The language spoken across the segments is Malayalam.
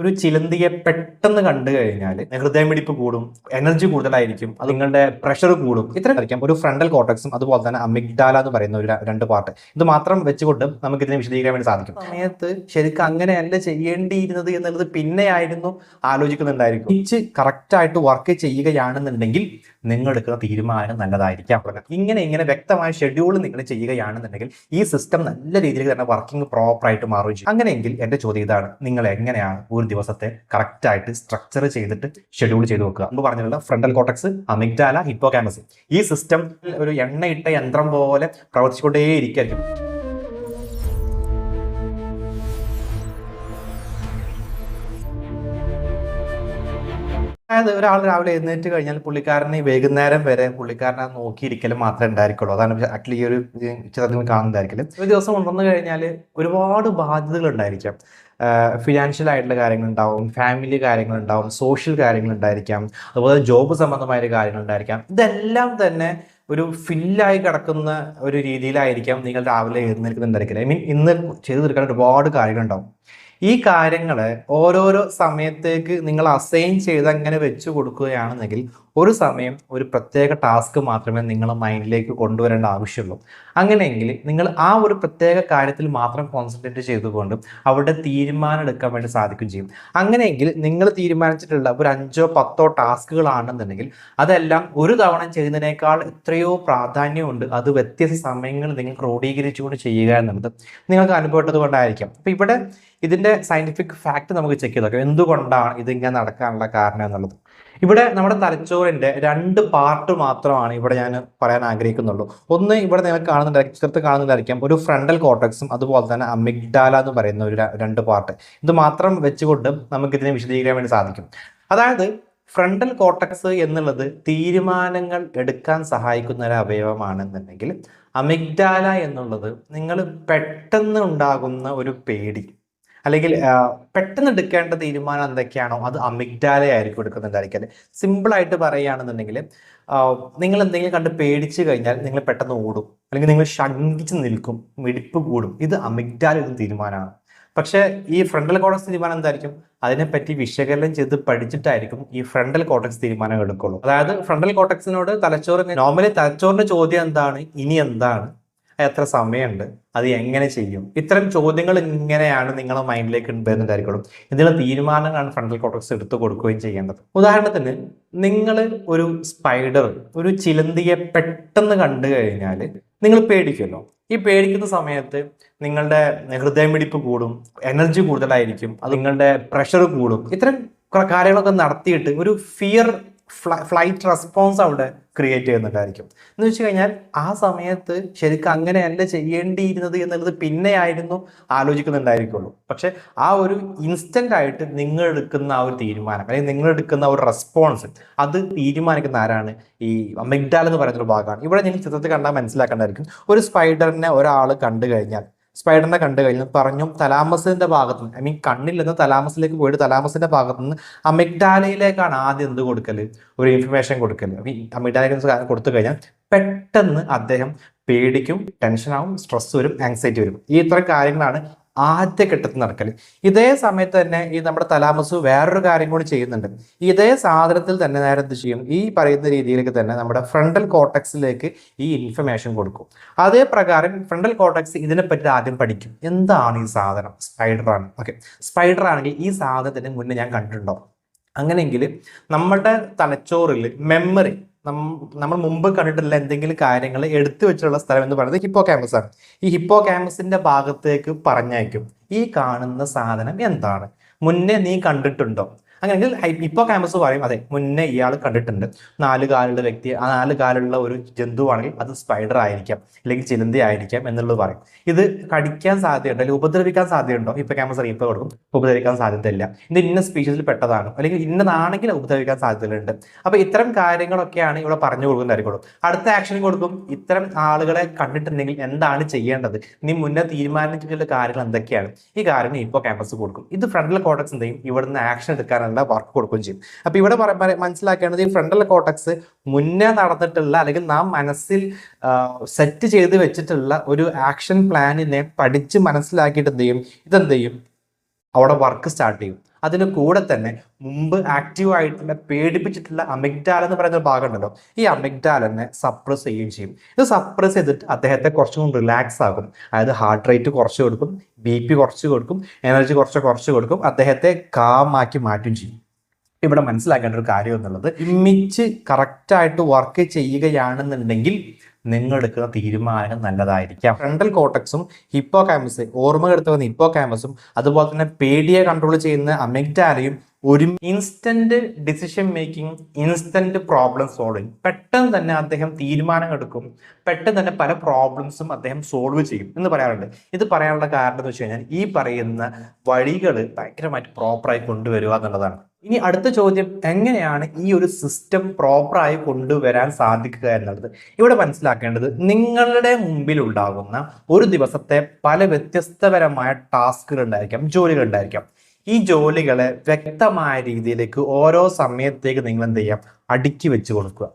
ഒരു ചിലന്തിയെ പെട്ടെന്ന് കണ്ടു കഴിഞ്ഞാൽ ഹൃദയമിടിപ്പ് കൂടും എനർജി കൂടുതലായിരിക്കും അത് നിങ്ങളുടെ പ്രഷർ കൂടും. ഇത്ര കളിക്കാം ഒരു ഫ്രണ്ടൽ കോട്ടക്സും അതുപോലെ തന്നെ അമിഗ്ഡാല എന്ന് പറയുന്ന ഒരു രണ്ട് പാർട്ട് ഇത് മാത്രം വെച്ചുകൊണ്ട് നമുക്ക് ഇതിനെ വിശദീകരിക്കാൻ വേണ്ടി സാധിക്കും. സമയത്ത് ശരിക്കും അങ്ങനെ അങ്ങനെയല്ല ചെയ്യേണ്ടിയിരുന്നത് എന്നുള്ളത് പിന്നെയായിരുന്നു ആലോചിക്കുന്നുണ്ടായിരിക്കും. ഇച്ച് കറക്റ്റായിട്ട് വർക്ക് ചെയ്യുകയാണെന്നുണ്ടെങ്കിൽ നിങ്ങൾ എടുക്കുന്ന തീരുമാനം നല്ലതായിരിക്കാം. ഇങ്ങനെ ഇങ്ങനെ വ്യക്തമായ ഷെഡ്യൂൾ നിങ്ങൾ ചെയ്യുകയാണെന്നുണ്ടെങ്കിൽ ഈ സിസ്റ്റം നല്ല രീതിയിൽ തന്നെ വർക്കിംഗ് പ്രോപ്പറായിട്ട് മാറുകയും ചെയ്യും. അങ്ങനെയെങ്കിൽ എന്റെ ചോദ്യം ഇതാണ് നിങ്ങൾ എങ്ങനെയാണ് ഒരു ദിവസത്തെ കറക്റ്റ് ആയിട്ട് സ്ട്രക്ചർ ചെയ്തിട്ട് ഷെഡ്യൂൾ ചെയ്ത് വെക്കുക. എന്ന് പറഞ്ഞിട്ടുള്ള frontal cortex amygdala hippocampus ഈ സിസ്റ്റം ഒരു എണ്ണയിട്ട യന്ത്രം പോലെ പ്രവർത്തിച്ചുകൊണ്ടേ ഇരിക്കായിരിക്കും അതായത് ഒരാൾ രാവിലെ എഴുന്നേറ്റ് കഴിഞ്ഞാൽ പുള്ളിക്കാരനെ വൈകുന്നേരം വരെ പുള്ളിക്കാരനെ നോക്കിയിരിക്കലും മാത്രമേ ഉണ്ടായിരിക്കുള്ളൂ. അതാണ് ആക്ച്വലി ഈ ഒരു ചിത്രത്തിൽ കാണുന്നതായിരിക്കലും. ഒരു ദിവസം ഉണർന്നു കഴിഞ്ഞാൽ ഒരുപാട് ബാധ്യതകൾ ഉണ്ടായിരിക്കാം. ഫിനാൻഷ്യൽ ആയിട്ടുള്ള കാര്യങ്ങൾ ഉണ്ടാവും ഫാമിലി കാര്യങ്ങൾ ഉണ്ടാവും സോഷ്യൽ കാര്യങ്ങൾ ഉണ്ടായിരിക്കാം അതുപോലെ ജോബ് സംബന്ധമായ കാര്യങ്ങൾ ഉണ്ടായിരിക്കാം ഇതെല്ലാം തന്നെ ഒരു ഫില്ലായി കിടക്കുന്ന ഒരു രീതിയിലായിരിക്കാം നിങ്ങൾ രാവിലെ എഴുന്നേൽക്കുന്നുണ്ടായിരിക്കില്ല ഐ മീൻ ഇന്ന് ചെയ്തു തീർക്കാൻ ഒരുപാട് കാര്യങ്ങളുണ്ടാവും. ഈ കാര്യങ്ങൾ ഓരോരോ സമയത്തേക്ക് നിങ്ങൾ അസൈൻ ചെയ്ത് അങ്ങനെ വെച്ചു കൊടുക്കുകയാണെന്നെങ്കിൽ ഒരു സമയം ഒരു പ്രത്യേക ടാസ്ക് മാത്രമേ നിങ്ങൾ മൈൻഡിലേക്ക് കൊണ്ടുവരേണ്ട ആവശ്യമുള്ളൂ. അങ്ങനെയെങ്കിൽ നിങ്ങൾ ആ ഒരു പ്രത്യേക കാര്യത്തിൽ മാത്രം കോൺസെൻട്രേറ്റ് ചെയ്തുകൊണ്ട് അവിടെ തീരുമാനം എടുക്കാൻ വേണ്ടി സാധിക്കും ചെയ്യും. അങ്ങനെയെങ്കിൽ നിങ്ങൾ തീരുമാനിച്ചിട്ടുള്ള ഒരു അഞ്ചോ പത്തോ ടാസ്കുകളാണെന്നുണ്ടെങ്കിൽ അതെല്ലാം ഒരു തവണ ചെയ്യുന്നതിനേക്കാൾ എത്രയോ പ്രാധാന്യമുണ്ട്. അത് വ്യത്യസ്ത സമയങ്ങൾ നിങ്ങൾ ക്രോഡീകരിച്ചുകൊണ്ട് ചെയ്യുക എന്നുള്ളത് നിങ്ങൾക്ക് അനുഭവപ്പെട്ടത് കൊണ്ടായിരിക്കാം. അപ്പം ഇവിടെ ഇതിന്റെ സയന്റിഫിക് ഫാക്ട് നമുക്ക് ചെക്ക് ചെയ്ത് നോക്കാം എന്തുകൊണ്ടാണ് ഇതിങ്ങനെ നടക്കാനുള്ള കാരണം എന്നുള്ളത്. ഇവിടെ നമ്മുടെ തലച്ചോറിന്റെ രണ്ട് പാർട്ട് മാത്രമാണ് ഇവിടെ ഞാൻ പറയാൻ ആഗ്രഹിക്കുന്നുള്ളൂ. ഒന്ന് ഇവിടെ നിങ്ങൾ കാണുന്നുണ്ടായിരിക്കും ചിത്രത്തിൽ കാണുന്നുണ്ടായിരിക്കാം ഒരു ഫ്രണ്ടൽ കോട്ടക്സും അതുപോലെ തന്നെ അമിഗ്ഡാല എന്ന് പറയുന്ന ഒരു രണ്ട് പാർട്ട് ഇത് മാത്രം വെച്ചുകൊണ്ട് നമുക്ക് ഇതിനെ വിശദീകരിക്കാൻ വേണ്ടി സാധിക്കും. അതായത് ഫ്രണ്ടൽ കോട്ടക്സ് എന്നുള്ളത് തീരുമാനങ്ങൾ എടുക്കാൻ സഹായിക്കുന്ന ഒരു അവയവമാണെന്നുണ്ടെങ്കിൽ അമിഗ്ഡാല എന്നുള്ളത് നിങ്ങൾ പെട്ടെന്ന് ഉണ്ടാകുന്ന ഒരു പേടി. അല്ലെങ്കിൽ പെട്ടെന്ന് എടുക്കേണ്ട തീരുമാനം എന്തൊക്കെയാണോ അത് അമിഗ്ഡാലയായിരിക്കും എടുക്കുന്നുണ്ടായിരിക്കും സിമ്പിളായിട്ട് പറയുകയാണെന്നുണ്ടെങ്കിൽ നിങ്ങൾ എന്തെങ്കിലും കണ്ട് പേടിച്ചു കഴിഞ്ഞാൽ നിങ്ങൾ പെട്ടെന്ന് ഓടും. അല്ലെങ്കിൽ നിങ്ങൾ ശങ്കിച്ച് നിൽക്കും മിടിപ്പ് കൂടും. ഇത് അമിഗ്ഡാല ഒരു തീരുമാനമാണ്. പക്ഷേ ഈ ഫ്രണ്ടൽ കോട്ടക്സ് തീരുമാനം എന്തായിരിക്കും? അതിനെപ്പറ്റി വിശകലനം ചെയ്ത് പഠിച്ചിട്ടായിരിക്കും ഈ ഫ്രണ്ടൽ കോട്ടക്സ് തീരുമാനം എടുക്കുള്ളൂ. അതായത് ഫ്രണ്ടൽ കോട്ടക്സിനോട് തലച്ചോറിന് നോർമലി തലച്ചോറിന്റെ ചോദ്യം എന്താണ്? ഇനി എന്താണ്? എത്ര സമയമുണ്ട്? അത് എങ്ങനെ ചെയ്യും? ഇത്തരം ചോദ്യങ്ങൾ ഇങ്ങനെയാണ് നിങ്ങളുടെ മൈൻഡിലേക്ക് വരുന്നുണ്ടായിരിക്കുള്ളൂ ഇതിനുള്ള തീരുമാനങ്ങളാണ് ഫ്രണ്ടൽ കോട്ടക്സ് എടുത്തു കൊടുക്കുകയും ചെയ്യേണ്ടത്. ഉദാഹരണത്തിന് നിങ്ങൾ ഒരു സ്പൈഡർ ഒരു ചിലന്തിയെ പെട്ടെന്ന് കണ്ടു കഴിഞ്ഞാൽ നിങ്ങൾ പേടിക്കുമല്ലോ. ഈ പേടിക്കുന്ന സമയത്ത് നിങ്ങളുടെ ഹൃദയമിടിപ്പ് കൂടും എനർജി കൂടുതലായിരിക്കും അത് നിങ്ങളുടെ പ്രഷർ കൂടും. ഇത്തരം കാര്യങ്ങളൊക്കെ നടത്തിയിട്ട് ഒരു ഫിയർ ഫ്ലൈറ്റ് റെസ്പോൺസ് അവിടെ ക്രിയേറ്റ് ചെയ്യുന്നുണ്ടായിരിക്കും എന്ന് വെച്ച് കഴിഞ്ഞാൽ ആ സമയത്ത് ശരിക്കും അങ്ങനെ അല്ല ചെയ്യേണ്ടിയിരുന്നത് എന്നുള്ളത് പിന്നെയായിരുന്നു ആലോചിക്കുന്നുണ്ടായിരിക്കുള്ളൂ. പക്ഷെ ആ ഒരു ഇൻസ്റ്റന്റ് ആയിട്ട് നിങ്ങൾ എടുക്കുന്ന ആ ഒരു തീരുമാനം അല്ലെങ്കിൽ നിങ്ങൾ എടുക്കുന്ന ഒരു റെസ്പോൺസ് അത് തീരുമാനിക്കുന്ന ആരാണ്? ഈ മെഗ്ഡാൽ എന്ന് പറയുന്ന ഒരു ഭാഗമാണ്. ഇവിടെ നിങ്ങൾ ചിത്രത്തിൽ കണ്ടാൽ മനസ്സിലാക്കേണ്ടതായിരിക്കും ഒരു സ്പൈഡറിനെ ഒരാൾ കണ്ടു കഴിഞ്ഞാൽ സ്പൈഡറിനെ കണ്ടു കഴിഞ്ഞാൽ പറഞ്ഞു തലാമസിന്റെ ഭാഗത്ത് നിന്ന് ഐ മീൻ കണ്ണിൽ നിന്ന് തലാമസിലേക്ക് പോയിട്ട് തലാമസിന്റെ ഭാഗത്ത് നിന്ന് അമിഗ്ഡാലയിലേക്കാണ് ആദ്യം എന്ത് കൊടുക്കൽ ഒരു ഇൻഫർമേഷൻ കൊടുക്കൽ അമിഗ്ഡാലയ്ക്ക് കൊടുത്തു കഴിഞ്ഞാൽ പെട്ടെന്ന് അദ്ദേഹം പേടിക്കും ടെൻഷനാവും സ്ട്രെസ് വരും ആങ്സൈറ്റി വരും. ഈ ഇത്ര കാര്യങ്ങളാണ് ആദ്യ ഘട്ടത്തിൽ നടക്കൽ ഇതേ സമയത്ത് തന്നെ ഈ നമ്മുടെ തലാമസ് വേറൊരു കാര്യം കൂടി ചെയ്യുന്നുണ്ട്. ഇതേ സാധനത്തിൽ തന്നെ നേരെ എന്ത് ചെയ്യും? ഈ പറയുന്ന രീതിയിലേക്ക് തന്നെ നമ്മുടെ ഫ്രണ്ടൽ കോട്ടക്സിലേക്ക് ഈ ഇൻഫർമേഷൻ കൊടുക്കും. അതേ പ്രകാരം ഫ്രണ്ടൽ കോട്ടക്സ് ഇതിനെപ്പറ്റി ആദ്യം പഠിക്കും. എന്താണ് ഈ സാധനം? സ്പൈഡർ ആണ്. ഓക്കെ സ്പൈഡർ ആണെങ്കിൽ ഈ സാധനത്തിന് മുന്നേ ഞാൻ കണ്ടിട്ടുണ്ടോ അങ്ങനെയെങ്കിൽ നമ്മുടെ തലച്ചോറിൽ മെമ്മറി നമ്മൾ മുമ്പ് കണ്ടിട്ടുള്ള എന്തെങ്കിലും കാര്യങ്ങൾ എടുത്തു വെച്ചിട്ടുള്ള സ്ഥലം എന്ന് പറയുന്നത് ഹിപ്പോ ക്യാമ്പസ് ആണ്. ഈ ഹിപ്പോ ക്യാമ്പസിന്റെ ഭാഗത്തേക്ക് പറഞ്ഞയക്കും. ഈ കാണുന്ന സാധനം എന്താണ്? മുന്നേ നീ കണ്ടിട്ടുണ്ടോ? അങ്ങനെയെങ്കിൽ ഇപ്പോൾ ക്യാമ്പസ് പറയും അതെ മുന്നേ ഇയാൾ കണ്ടിട്ടുണ്ട്. നാല് കാലുള്ള വ്യക്തി ആ നാല് കാലുള്ള ഒരു ജന്തുവാണെങ്കിൽ അത് സ്പൈഡർ ആയിരിക്കാം അല്ലെങ്കിൽ ചിലന്തി ആയിരിക്കാം എന്നുള്ളത് പറയും. ഇത് കടിക്കാൻ സാധ്യതയുണ്ടോ? അല്ലെങ്കിൽ ഉപദ്രവിക്കാൻ സാധ്യതയുണ്ടോ? ഇപ്പൊ ക്യാമ്പസ് ഇപ്പൊ കൊടുക്കും. ഉപദ്രവിക്കാൻ സാധ്യതയില്ല. ഇത് ഇന്ന സ്പീഷീസിൽ പെട്ടതാണ്? അല്ലെങ്കിൽ ഇന്നതാണെങ്കിൽ ഉപദ്രവിക്കാൻ സാധ്യതയുണ്ട്. അപ്പോൾ ഇത്തരം കാര്യങ്ങളൊക്കെയാണ് ഇവിടെ പറഞ്ഞു കൊടുക്കുന്നതായിരിക്കുള്ളൂ. അടുത്ത ആക്ഷൻ കൊടുക്കും. ഇത്തരം ആളുകളെ കണ്ടിട്ടുണ്ടെങ്കിൽ എന്താണ് ചെയ്യേണ്ടത്? നീ മുന്നേ തീരുമാനിച്ചിട്ടുള്ള കാര്യങ്ങൾ എന്തൊക്കെയാണ്? ഈ കാര്യങ്ങൾ ഇപ്പോൾ ക്യാമ്പസ് കൊടുക്കും. ഇത് ഫ്രണ്ടൽ കോട്ടക്സ് എന്തെങ്കിലും ഇവിടുന്ന് ആക്ഷൻ എടുക്കാനുള്ള വർക്ക് കൊടുക്കുകയും ചെയ്യും. അപ്പൊ ഇവിടെ മനസ്സിലാക്കേണ്ടത് ഈ ഫ്രണ്ടൽ കോട്ടക്സ് മുന്നേ നടന്നിട്ടുള്ള അല്ലെങ്കിൽ നാം മനസ്സിൽ സെറ്റ് ചെയ്ത് വെച്ചിട്ടുള്ള ഒരു ആക്ഷൻ പ്ലാനിനെ പഠിച്ച് മനസ്സിലാക്കിയിട്ട് എന്ത് ചെയ്യും? ഇതെന്ത് ചെയ്യും? അവിടെ വർക്ക് സ്റ്റാർട്ട് ചെയ്യും. അതിന് കൂടെ തന്നെ മുമ്പ് ആക്റ്റീവ് ആയിട്ടുള്ള പേടിപ്പിച്ചിട്ടുള്ള അമിഗ്ഡാൽ എന്ന് പറയുന്ന ഒരു ഭാഗമുണ്ടല്ലോ. ഈ അമിഗ്ഡാലിനെ സപ്രസ് ചെയ്യുകയും ചെയ്യും. ഇത് സപ്രസ് ചെയ്തിട്ട് അദ്ദേഹത്തെ കുറച്ചും റിലാക്സ് ആകും അതായത് ഹാർട്ട് റേറ്റ് കുറച്ച് കൊടുക്കും ബി പി കുറച്ച് കൊടുക്കും എനർജി കുറച്ച് കുറച്ച് കൊടുക്കും അദ്ദേഹത്തെ കാമാക്കി മാറ്റുകയും ചെയ്യും. ഇവിടെ മനസ്സിലാക്കേണ്ട ഒരു കാര്യം എന്നുള്ളത് ഇമ്മിച്ച് കറക്റ്റായിട്ട് വർക്ക് ചെയ്യുകയാണെന്നുണ്ടെങ്കിൽ നിങ്ങൾ എടുക്കുന്ന തീരുമാനം നല്ലതായിരിക്കാം. ഫ്രണ്ടൽ കോട്ടക്സും ഹിപ്പോ ക്യാമ്പസ് ഓർമ്മ എടുത്ത് വന്ന ഹിപ്പോ ക്യാമ്പസും അതുപോലെ തന്നെ പേടിയെ കൺട്രോൾ ചെയ്യുന്ന അമിഗ്ഡാലയും ഒരു instant decision making instant problem solving പെട്ടെന്ന് തന്നെ അദ്ദേഹം തീരുമാനം എടുക്കും. പെട്ടെന്ന് തന്നെ പല പ്രോബ്ലംസും അദ്ദേഹം സോൾവ് ചെയ്യും എന്ന് പറയാറുണ്ട്. ഇത് പറയാനുള്ള കാരണം എന്ന് വെച്ച് കഴിഞ്ഞാൽ ഈ പറയുന്ന വഴികൾ ഭയങ്കരമായിട്ട് പ്രോപ്പറായി കൊണ്ടുവരിക എന്നുള്ളതാണ്. ഇനി അടുത്ത ചോദ്യം എങ്ങനെയാണ് ഈ ഒരു സിസ്റ്റം പ്രോപ്പറായി കൊണ്ടുവരാൻ സാധിക്കുക എന്നുള്ളത്? ഇവിടെ മനസ്സിലാക്കേണ്ടത് നിങ്ങളുടെ മുമ്പിൽ ഉണ്ടാകുന്ന ഒരു ദിവസത്തെ പല വ്യത്യസ്തപരമായ ടാസ്കുകൾ ഉണ്ടായിരിക്കാം ജോലികൾ ഉണ്ടായിരിക്കാം. ഈ ജോലികളെ വ്യക്തമായ രീതിയിലേക്ക് ഓരോ സമയത്തേക്ക് നിങ്ങൾ എന്ത് ചെയ്യാം? അടുക്കി വെച്ച് കൊടുക്കുക.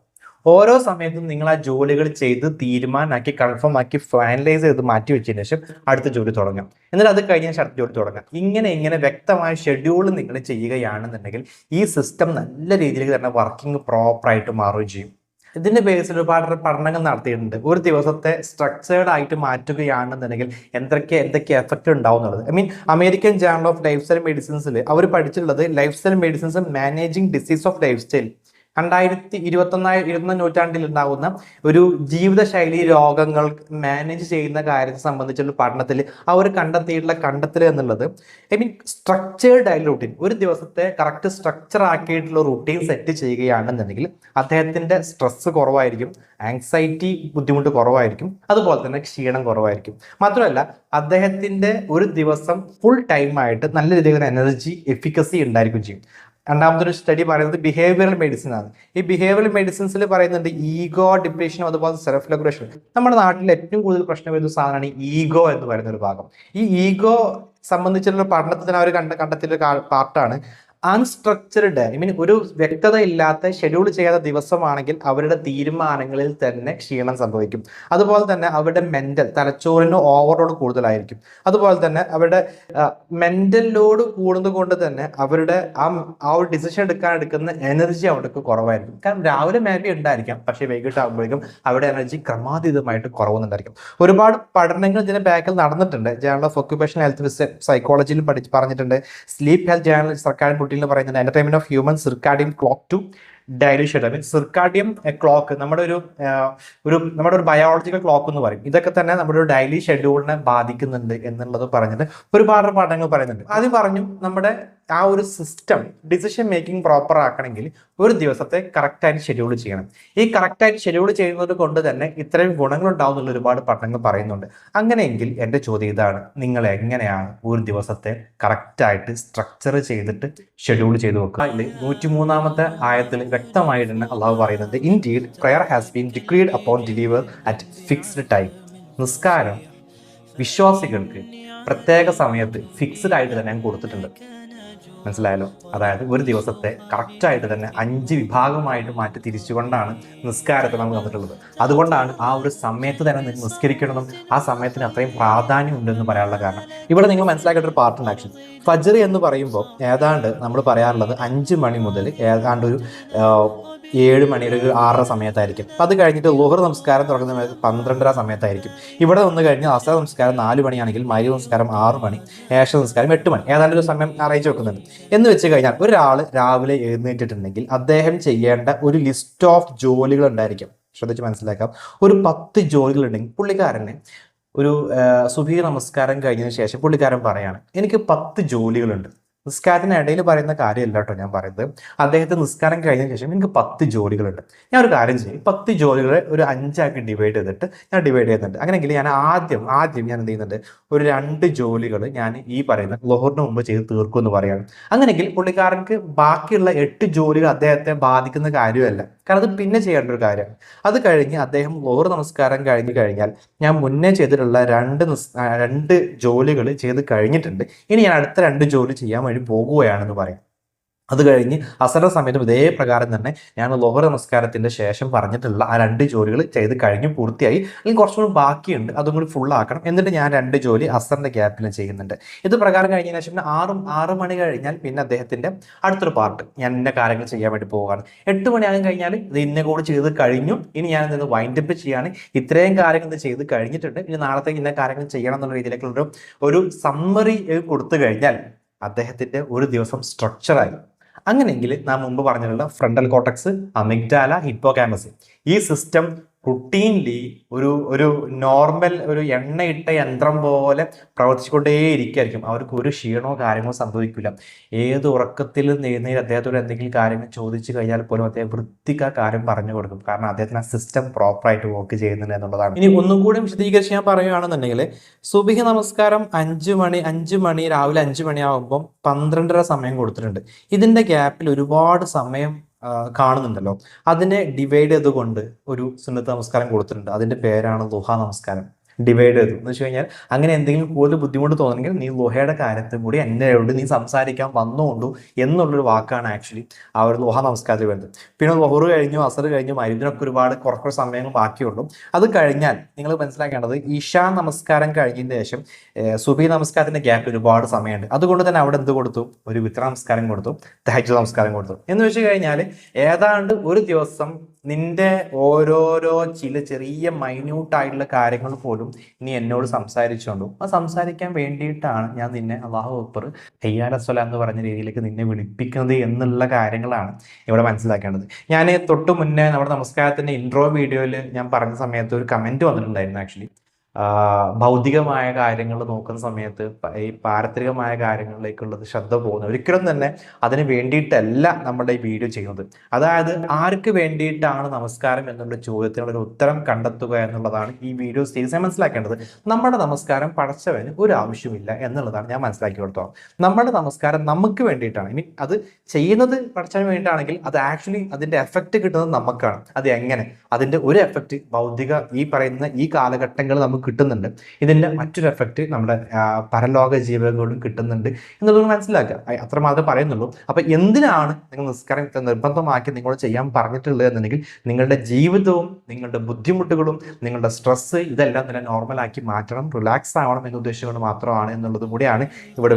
ഓരോ സമയത്തും നിങ്ങൾ ആ ജോലികൾ ചെയ്ത് തീരുമാനമാക്കി കൺഫേം ആക്കി ഫൈനലൈസ് ചെയ്ത് മാറ്റി വെച്ചതിന് ശേഷം അടുത്ത ജോലി തുടങ്ങാം. എന്നിട്ട് അത് കഴിഞ്ഞ അടുത്ത ജോലി തുടങ്ങാം. ഇങ്ങനെ ഇങ്ങനെ വ്യക്തമായ ഷെഡ്യൂൾ നിങ്ങൾ ചെയ്യുകയാണെന്നുണ്ടെങ്കിൽ ഈ സിസ്റ്റം നല്ല രീതിയിൽ തന്നെ വർക്കിംഗ് പ്രോപ്പറായിട്ട് മാറുകയും ചെയ്യും. ഇതിന്റെ ബേസിൽ ഒരുപാട് പഠനങ്ങൾ നടത്തിയിട്ടുണ്ട്. ഒരു ദിവസത്തെ സ്ട്രക്ചേർഡ് ആയിട്ട് മാറ്റുകയാണെന്നുണ്ടെങ്കിൽ എന്തൊക്കെ എന്തൊക്കെ എഫക്റ്റ് ഉണ്ടാവും എന്നുള്ളത്. I mean American journal of lifestyle മെഡിസിൻസിൽ അവർ പഠിച്ചിട്ടുള്ളത് lifestyle medicines managing disease of lifestyle രണ്ടായിരത്തി ഇരുപത്തൊന്നായി ഇരുപത്തൊന്നാം നൂറ്റാണ്ടിൽ ഉണ്ടാകുന്ന ഒരു ജീവിതശൈലി രോഗങ്ങൾ മാനേജ് ചെയ്യുന്ന കാര്യത്തെ സംബന്ധിച്ചുള്ള പഠനത്തിൽ അവർ കണ്ടെത്തിയിട്ടുള്ള കണ്ടെത്തൽ എന്നുള്ളത് ഐ മീൻ സ്ട്രക്ചേർഡ് ആയിട്ടുള്ള റൂട്ടീൻ ഒരു ദിവസത്തെ കറക്റ്റ് സ്ട്രക്ചർ ആക്കിയിട്ടുള്ള റൂട്ടീൻ സെറ്റ് ചെയ്യുകയാണെന്നുണ്ടെങ്കിൽ അദ്ദേഹത്തിന്റെ സ്ട്രെസ് കുറവായിരിക്കും ആങ്സൈറ്റി ബുദ്ധിമുട്ട് കുറവായിരിക്കും അതുപോലെ തന്നെ ക്ഷീണം കുറവായിരിക്കും. മാത്രമല്ല അദ്ദേഹത്തിന്റെ ഒരു ദിവസം ഫുൾ ടൈം ആയിട്ട് നല്ല രീതിയിൽ എനർജി എഫിക്കസി ഉണ്ടായിരിക്കും ചെയ്യും. രണ്ടാമതൊരു സ്റ്റഡി പറയുന്നത് ബിഹേവിയറൽ മെഡിസിൻ ആണ്. ഈ ബിഹേവിയറൽ മെഡിസിൻസിൽ പറയുന്നുണ്ട് ഈഗോ ഡിപ്രഷനും അതുപോലെ സെൽഫ് ലൊഗ്രേഷൻ നമ്മുടെ നാട്ടിൽ ഏറ്റവും കൂടുതൽ പ്രശ്നം വരുന്ന സാധനമാണ് ഈഗോ എന്ന് പറയുന്ന ഒരു ഭാഗം. ഈ ഈഗോ സംബന്ധിച്ചുള്ള പഠനത്തിന് അവർ കണ്ട കണ്ടെത്തിയ പാർട്ടാണ് അൺസ്ട്രക്ചർഡ് ഐ മീൻ ഒരു വ്യക്തത ഇല്ലാത്ത ഷെഡ്യൂൾ ചെയ്യാത്ത ദിവസമാണെങ്കിൽ അവരുടെ തീരുമാനങ്ങളിൽ തന്നെ ക്ഷീണം സംഭവിക്കും. അതുപോലെ തന്നെ അവരുടെ മെന്റൽ തലച്ചോറിന് ഓവർലോഡ് കൂടുതലായിരിക്കും. അതുപോലെ തന്നെ അവരുടെ മെന്റൽ ലോഡ് കൂടുന്നത് കൊണ്ട് തന്നെ അവരുടെ ആ ആ ഒരു ഡിസിഷൻ എടുക്കാൻ എടുക്കുന്ന എനർജി അവർക്ക് കുറവായിരിക്കും. കാരണം രാവിലെ മേ ബി ഉണ്ടായിരിക്കാം പക്ഷേ വൈകിട്ട് ആകുമ്പോഴേക്കും അവരുടെ എനർജി ക്രമാതീതമായിട്ട് കുറവുന്നുണ്ടായിരിക്കും. ഒരുപാട് പഠനങ്ങൾ ഇതിന്റെ ബാക്കിൽ നടന്നിട്ടുണ്ട്. ജേണൽ ഓഫ് ഓക്യുപേഷൻ ഹെൽത്ത് സൈക്കോളജിയിലും പഠിച്ച് പറഞ്ഞിട്ടുണ്ട്. സ്ലീപ്പ് ഹെൽത്ത് ജേണൽ സർക്കാർ കുട്ടിയിൽ പറയുന്നത് entertainment of humans recording clock to daily means mean circadian clock നമ്മുടെ ഒരു ഒരു നമ്മുടെ ഒരു ബയോളജിക്കൽ ക്ലോക്ക് എന്ന് പറയും. ഇതൊക്കെ തന്നെ നമ്മുടെ ഒരു ഡെയിലി ഷെഡ്യൂളിനെ ബാധിക്കുന്നുണ്ട് എന്നുള്ളത് പറഞ്ഞിട്ട് ഒരുപാട് പഠനങ്ങൾ പറയുന്നുണ്ട്. ആദ്യം പറഞ്ഞു നമ്മുടെ ആ ഒരു സിസ്റ്റം ഡിസിഷൻ മേക്കിംഗ് പ്രോപ്പർ ആക്കണമെങ്കിൽ ഒരു ദിവസത്തെ കറക്റ്റായിട്ട് ഷെഡ്യൂൾ ചെയ്യണം. ഈ കറക്റ്റായിട്ട് ഷെഡ്യൂൾ ചെയ്യുന്നത് കൊണ്ട് തന്നെ ഇത്രയും ഗുണങ്ങൾ ഉണ്ടാവും എന്നുള്ള ഒരുപാട് പഠനങ്ങൾ പറയുന്നുണ്ട്. അങ്ങനെയെങ്കിൽ എന്റെ ചോദ്യം ഇതാണ്. നിങ്ങൾ എങ്ങനെയാണ് ഒരു ദിവസത്തെ കറക്റ്റായിട്ട് സ്ട്രക്ചർ ചെയ്തിട്ട് ഷെഡ്യൂൾ ചെയ്ത് വെക്കുക? നൂറ്റി മൂന്നാമത്തെ ആയത്തിൽ വ്യക്തമായിട്ട് തന്നെ അള്ളാഹു പറയുന്നത്. Indeed prayer has been decreed upon ഡിലീവർ at fixed time നിസ്കാരം വിശ്വാസികൾക്ക് പ്രത്യേക സമയത്ത് ഫിക്സ്ഡ് ആയിട്ട് തന്നെ കൊടുത്തിട്ടുണ്ട്. മനസ്സിലായല്ലോ? അതായത് ഒരു ദിവസത്തെ കറക്റ്റായിട്ട് തന്നെ അഞ്ച് വിഭാഗമായിട്ട് മാറ്റി തിരിച്ചുകൊണ്ടാണ് നിസ്കാരത്തെ നമ്മൾ തന്നിട്ടുള്ളത് അതുകൊണ്ടാണ് ആ ഒരു സമയത്ത് തന്നെ നിസ്കരിക്കണമെന്നും ആ സമയത്തിന് അത്രയും പ്രാധാന്യം ഉണ്ടെന്ന് പറയാനുള്ള കാരണം. ഇവിടെ നിങ്ങൾ മനസ്സിലാക്കേണ്ട ഒരു പാർട്ട് ആക്ഷൻ ഫജർ എന്ന് പറയുമ്പോൾ ഏതാണ്ട് നമ്മൾ പറയാറുള്ളത് അഞ്ച് മണി മുതൽ ഏതാണ്ട് ഒരു ഏഴ് മണി ഒരു ആറര സമയത്തായിരിക്കും. അത് കഴിഞ്ഞിട്ട് ലോഹർ നമസ്കാരം തുടങ്ങുന്ന പന്ത്രണ്ടര സമയത്തായിരിക്കും. ഇവിടെ വന്ന് കഴിഞ്ഞ് അസ നമസ്കാരം നാല് മണിയാണെങ്കിൽ മരി നമസ്കാരം ആറ് മണി ഏഷ നമസ്കാരം എട്ട് മണി ഏതാണ്ട് ഒരു സമയം അറിയിച്ചു വെക്കുന്നുണ്ട്. എന്ന് വെച്ച് കഴിഞ്ഞാൽ ഒരാൾ രാവിലെ എഴുന്നേറ്റിട്ടുണ്ടെങ്കിൽ അദ്ദേഹം ചെയ്യേണ്ട ഒരു ലിസ്റ്റ് ഓഫ് ജോലികൾ ഉണ്ടായിരിക്കും. ശ്രദ്ധിച്ച് മനസ്സിലാക്കാം. ഒരു പത്ത് ജോലികൾ ഉണ്ടെങ്കിൽ പുള്ളിക്കാരനെ ഒരു സുഭീ നമസ്കാരം കഴിഞ്ഞതിന് ശേഷം പുള്ളിക്കാരൻ പറയാണ് എനിക്ക് പത്ത് ജോലികളുണ്ട്. നിസ്കാരത്തിന് ഇടയിൽ പറയുന്ന കാര്യമല്ല കേട്ടോ ഞാൻ പറയുന്നത്. അദ്ദേഹത്തെ നിസ്കാരം കഴിഞ്ഞ ശേഷം എനിക്ക് പത്ത് ജോലികളുണ്ട്. ഞാൻ ഒരു കാര്യം ചെയ്യും. പത്ത് ജോലികളെ ഒരു അഞ്ചാക്കി ഡിവൈഡ് ചെയ്തിട്ട് ഞാൻ ഡിവൈഡ് ചെയ്യുന്നുണ്ട്. അങ്ങനെയെങ്കിൽ ഞാൻ ആദ്യം ആദ്യം ഞാൻ എന്ത് ചെയ്യുന്നുണ്ട്? ഒരു രണ്ട് ജോലികൾ ഞാൻ ഈ പറയുന്ന ലോഹറിന് മുമ്പ് ചെയ്ത് തീർക്കും എന്ന് പറയാണ് അങ്ങനെയെങ്കിൽ പുള്ളിക്കാരൻക്ക് ബാക്കിയുള്ള എട്ട് ജോലികൾ അദ്ദേഹത്തെ ബാധിക്കുന്ന കാര്യമല്ല. കാരണം അത് പിന്നെ ചെയ്യേണ്ട ഒരു കാര്യം. അത് കഴിഞ്ഞ് അദ്ദേഹം ഓറ് നമസ്കാരം കഴിഞ്ഞ് കഴിഞ്ഞാൽ ഞാൻ മുന്നേ ചെയ്തിട്ടുള്ള രണ്ട് രണ്ട് ജോലികൾ ചെയ്ത് കഴിഞ്ഞിട്ടുണ്ട്. ഇനി ഞാൻ അടുത്ത രണ്ട് ജോലി ചെയ്യാൻ വേണ്ടി പോകുകയാണെന്ന് പറയാം. അത് കഴിഞ്ഞ് അസറ സമയത്തും ഇതേ പ്രകാരം തന്നെ ഞാൻ ലോഹർ നമസ്കാരത്തിന്റെ ശേഷം പറഞ്ഞിട്ടുള്ള ആ രണ്ട് ജോലികൾ ചെയ്ത് കഴിഞ്ഞു പൂർത്തിയായി. അല്ലെങ്കിൽ കുറച്ചുകൂടി ബാക്കിയുണ്ട്. അതും കൂടി ഫുൾ ആക്കണം. എന്നിട്ട് ഞാൻ രണ്ട് ജോലി അസറിന്റെ ഗ്യാപ്പിൽ ചെയ്യുന്നുണ്ട്. ഇത് പ്രകാരം കഴിഞ്ഞതിന് ശേഷം പിന്നെ ആറ് ആറ് മണി കഴിഞ്ഞാൽ പിന്നെ അദ്ദേഹത്തിന്റെ അടുത്തൊരു പാർട്ട് ഞാൻ ഇന്ന കാര്യങ്ങൾ ചെയ്യാൻ വേണ്ടി പോവുകയാണ്. എട്ട് മണിയാകും കഴിഞ്ഞാൽ ഇത് ഇന്ന കൂടി ചെയ്ത് കഴിഞ്ഞു. ഇനി ഞാൻ ഇത് വൈൻഡപ്പ് ചെയ്യാണ് ഇത്രയും കാര്യങ്ങൾ ചെയ്ത് കഴിഞ്ഞിട്ടുണ്ട്. ഇനി നാളത്തേക്ക് ഇന്ന കാര്യങ്ങൾ ചെയ്യണം എന്നുള്ള രീതിയിലേക്കുള്ള ഒരു ഒരു സമ്മറി കൊടുത്തു കഴിഞ്ഞാൽ അദ്ദേഹത്തിന്റെ ഒരു ദിവസം സ്ട്രക്ചറായി അങ്ങനെയെങ്കിൽ നാം മുമ്പ് പറഞ്ഞിട്ടുള്ള ഫ്രണ്ടൽ കോട്ടക്സ് അമിഗ്ഡാല ഹിപ്പോകാമസ് ഈ സിസ്റ്റം റുട്ടീൻലി ഒരു ഒരു നോർമൽ ഒരു എണ്ണയിട്ട യന്ത്രം പോലെ പ്രവർത്തിച്ചുകൊണ്ടേയിരിക്കും അവർക്ക് ഒരു ക്ഷീണമോ കാര്യങ്ങളോ സംഭവിക്കില്ല. ഏത് ഉറക്കത്തിൽ നേരുന്നതിൽ അദ്ദേഹത്തോട് എന്തെങ്കിലും കാര്യങ്ങൾ ചോദിച്ചു കഴിഞ്ഞാൽ പോലും അദ്ദേഹം വൃത്തിക്ക് ആ കാര്യം പറഞ്ഞു കൊടുക്കും. കാരണം അദ്ദേഹത്തിന് ആ സിസ്റ്റം പ്രോപ്പറായിട്ട് വർക്ക് ചെയ്യുന്നുണ്ട് എന്നുള്ളതാണ്. ഇനി ഒന്നും കൂടി വിശദീകരിച്ച് ഞാൻ പറയുകയാണെന്നുണ്ടെങ്കിൽ സുബിഹി നമസ്കാരം അഞ്ച് മണി അഞ്ച് മണി രാവിലെ അഞ്ച് മണിയാകുമ്പം പന്ത്രണ്ടര സമയം കൊടുത്തിട്ടുണ്ട്. ഇതിന്റെ ഗ്യാപ്പിൽ ഒരുപാട് സമയം കാണുന്നുണ്ടല്ലോ. അതിനെ ഡിവൈഡ് ചെയ്തുകൊണ്ട് ഒരു സുന്നത്ത് നമസ്കാരം കൊടുത്തിട്ടുണ്ട്. അതിന്റെ പേരാണ് ദുഹ നമസ്കാരം. ഡിവൈഡ് ചെയ്തു. എന്ന് വെച്ച് കഴിഞ്ഞാൽ അങ്ങനെ എന്തെങ്കിലും കൂടുതൽ ബുദ്ധിമുട്ട് തോന്നണമെങ്കിൽ നീ ലോഹയുടെ കാര്യത്തിൽ കൂടി എന്നോട് നീ സംസാരിക്കാൻ വന്നുകൊണ്ടു എന്നുള്ളൊരു വാക്കാണ് ആക്ച്വലി ആ ഒരു ലോഹ നമസ്കാരത്തിൽ വരുന്നത്. പിന്നെ ലോഹർ കഴിഞ്ഞു അസർ കഴിഞ്ഞു മരുന്നിനൊക്കെ ഒരുപാട് കുറച്ച് സമയങ്ങൾ ബാക്കിയുള്ളൂ. അത് കഴിഞ്ഞാൽ നിങ്ങൾ മനസ്സിലാക്കേണ്ടത് ഇഷാ നമസ്കാരം കഴിഞ്ഞതിന് ശേഷം സുബി നമസ്കാരത്തിന്റെ ഗ്യാപ്പിൽ ഒരുപാട് സമയമുണ്ട്. അതുകൊണ്ട് തന്നെ അവിടെ എന്ത് കൊടുത്തു? ഒരു വിത്ര നമസ്കാരം കൊടുത്തു തഹജ് നമസ്കാരം കൊടുത്തു. എന്ന് വെച്ച് കഴിഞ്ഞാൽ ഏതാണ്ട് ഒരു ദിവസം നിന്റെ ഓരോരോ ചില ചെറിയ മൈന്യൂട്ടായിട്ടുള്ള കാര്യങ്ങൾ പോലും നീ എന്നോട് സംസാരിച്ചുകൊണ്ടു ആ സംസാരിക്കാൻ വേണ്ടിയിട്ടാണ് ഞാൻ നിന്നെ അള്ളാഹു അക്ബർ ഹയ്യാലസ്വല എന്ന് പറഞ്ഞ രീതിയിലേക്ക് നിന്നെ വിളിപ്പിക്കുന്നത് എന്നുള്ള കാര്യങ്ങളാണ് ഇവിടെ മനസ്സിലാക്കേണ്ടത്. ഞാൻ തൊട്ട് മുന്നേ നമ്മുടെ നമസ്കാരത്തിന്റെ ഇൻട്രോ വീഡിയോയിൽ ഞാൻ പറഞ്ഞ സമയത്ത് ഒരു കമന്റ് വന്നിട്ടുണ്ടായിരുന്നു ആക്ച്വലി ഭൗതികമായ കാര്യങ്ങൾ നോക്കുന്ന സമയത്ത് ഈ പാരത്രികമായ കാര്യങ്ങളിലേക്കുള്ളത് ശ്രദ്ധ പോകുന്നത് ഒരിക്കലും തന്നെ അതിന് വേണ്ടിയിട്ടല്ല നമ്മുടെ ഈ വീഡിയോ ചെയ്യുന്നത്. അതായത് ആർക്ക് വേണ്ടിയിട്ടാണ് നമസ്കാരം എന്നുള്ള ചോദ്യത്തിനുള്ള ഒരു ഉത്തരം കണ്ടെത്തുക എന്നുള്ളതാണ് ഈ വീഡിയോ സീരീസ് മനസ്സിലാക്കേണ്ടത്. നമ്മുടെ നമസ്കാരം പടച്ചവന് ഒരു ആവശ്യമില്ല എന്നുള്ളതാണ് ഞാൻ മനസ്സിലാക്കി കൊടുത്തോളം നമ്മുടെ നമസ്കാരം നമുക്ക് വേണ്ടിയിട്ടാണ്. ഇനി അത് ചെയ്യുന്നത് പടച്ചവന് വേണ്ടിയിട്ടാണെങ്കിൽ അത് ആക്ച്വലി അതിന്റെ എഫക്റ്റ് കിട്ടുന്നത് നമുക്കാണ്. അത് എങ്ങനെ? അതിന്റെ ഒരു എഫക്റ്റ് ഭൗതിക ഈ പറയുന്ന ഈ കാലഘട്ടങ്ങൾ നമുക്ക് കിട്ടുന്നുണ്ട്. ഇതിന്റെ മറ്റൊരു എഫക്റ്റ് നമ്മുടെ പരലോക ജീവകളിലും കിട്ടുന്നുണ്ട് എന്നുള്ളത് മനസ്സിലാക്കുക അത്രമാത്രം പറയുന്നുള്ളൂ. അപ്പം എന്തിനാണ് നിങ്ങൾ നിസ്കാരം നിർബന്ധമാക്കി നിങ്ങൾ ചെയ്യാൻ പറഞ്ഞിട്ടുള്ളത് എന്നുണ്ടെങ്കിൽ നിങ്ങളുടെ ജീവിതവും നിങ്ങളുടെ ബുദ്ധിമുട്ടുകളും നിങ്ങളുടെ സ്ട്രെസ് ഇതെല്ലാം തന്നെ നോർമലാക്കി മാറ്റണം റിലാക്സ് ആവണം എന്ന ഉദ്ദേശം കൊണ്ട് മാത്രമാണ് എന്നുള്ളത് കൂടിയാണ് ഇവിടെ